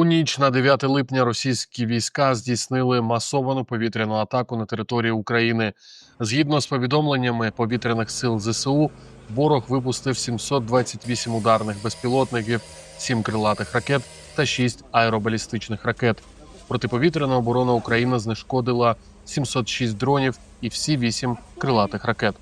У ніч на 9 липня російські війська здійснили масовану повітряну атаку на території України. Згідно з повідомленнями повітряних сил ЗСУ, ворог випустив 728 ударних безпілотників, 7 крилатих ракет та 6 аеробалістичних ракет. Протиповітряна оборона України знешкодила 706 дронів і всі 8 крилатих ракет.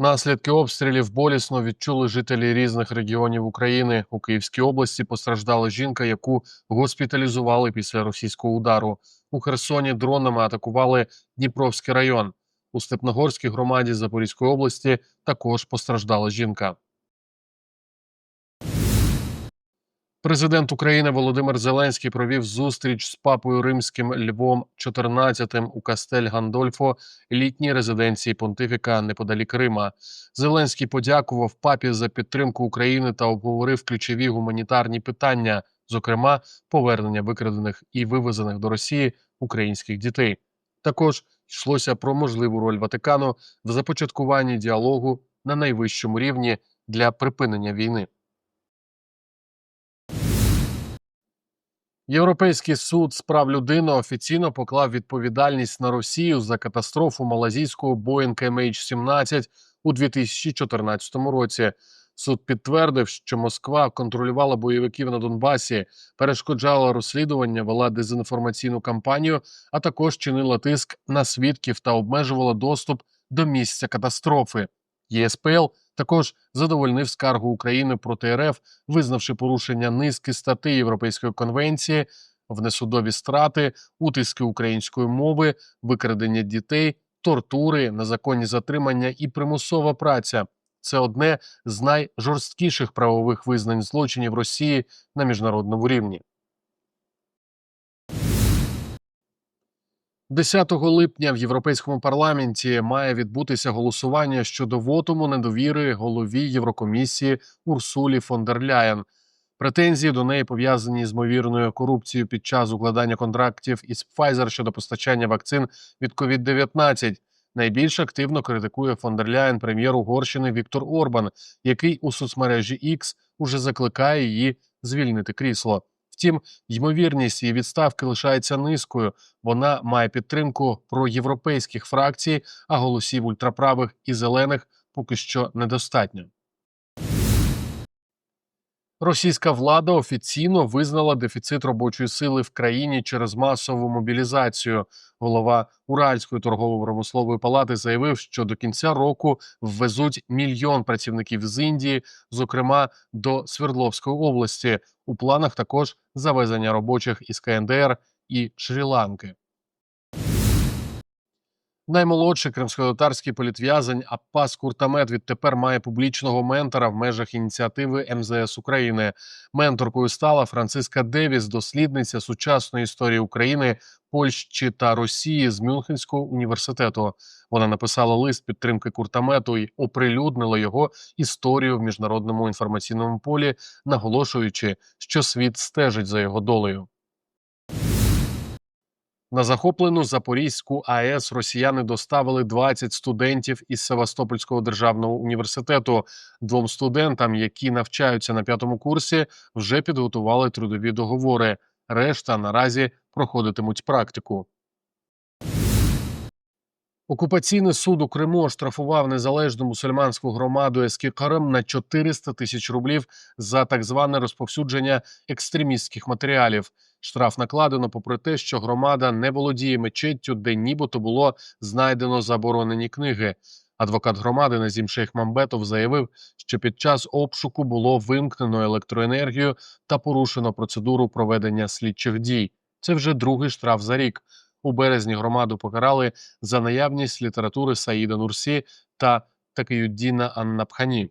Наслідки обстрілів болісно відчули жителі різних регіонів України. У Київській області постраждала жінка, яку госпіталізували після російського удару. У Херсоні дронами атакували Дніпровський район. У Степногорській громаді Запорізької області також постраждала жінка. Президент України Володимир Зеленський провів зустріч з папою римським Львом XIV у Кастель Гандольфо, літній резиденції понтифіка неподалік Рима. Зеленський подякував папі за підтримку України та обговорив ключові гуманітарні питання, зокрема повернення викрадених і вивезених до Росії українських дітей. Також йшлося про можливу роль Ватикану в започаткуванні діалогу на найвищому рівні для припинення війни. Європейський суд з прав людини офіційно поклав відповідальність на Росію за катастрофу малазійського Boeing MH17 у 2014 році. Суд підтвердив, що Москва контролювала бойовиків на Донбасі, перешкоджала розслідування, вела дезінформаційну кампанію, а також чинила тиск на свідків та обмежувала доступ до місця катастрофи. ЄСПЛ також задовольнив скаргу України проти РФ, визнавши порушення низки статей Європейської конвенції, внесудові страти, утиски української мови, викрадення дітей, тортури, незаконні затримання і примусова праця. Це одне з найжорсткіших правових визнань злочинів Росії на міжнародному рівні. 10 липня в Європейському парламенті має відбутися голосування щодо вотуму недовіри голові Єврокомісії Урсулі фон дер Ляєн. Претензії до неї пов'язані з ймовірною корупцією під час укладання контрактів із Pfizer щодо постачання вакцин від COVID-19. Найбільш активно критикує фон дер Ляєн прем'єр Угорщини Віктор Орбан, який у соцмережі X уже закликає її звільнити крісло. Втім, ймовірність її відставки лишається низькою. Вона має підтримку проєвропейських фракцій, а голосів ультраправих і зелених поки що недостатньо. Російська влада офіційно визнала дефіцит робочої сили в країні через масову мобілізацію. Голова Уральської торгово-промислової палати заявив, що до кінця року ввезуть мільйон працівників з Індії, зокрема до Свердловської області. У планах також завезення робочих із КНДР і Шрі-Ланки. Наймолодший кримськотатарський політв'язень Аппас Куртамет відтепер має публічного ментора в межах ініціативи МЗС України. Менторкою стала Франциска Девіс, дослідниця сучасної історії України, Польщі та Росії з Мюнхенського університету. Вона написала лист підтримки Куртамету і оприлюднила його історію в міжнародному інформаційному полі, наголошуючи, що світ стежить за його долею. На захоплену Запорізьку АЕС росіяни доставили 20 студентів із Севастопольського державного університету. Двом студентам, які навчаються на п'ятому курсі, вже підготували трудові договори. Решта наразі проходитимуть практику. Окупаційний суд у Криму оштрафував незалежну мусульманську громаду Ескікарем на 400 тисяч рублів за так зване розповсюдження екстремістських матеріалів. Штраф накладено, попри те, що громада не володіє мечеттю, де нібито було знайдено заборонені книги. Адвокат громади Назім Шейх Мамбетов заявив, що під час обшуку було вимкнено електроенергію та порушено процедуру проведення слідчих дій. Це вже другий штраф за рік. У березні громаду покарали за наявність літератури Саїда Нурсі та Такиюддіна Аннапхані.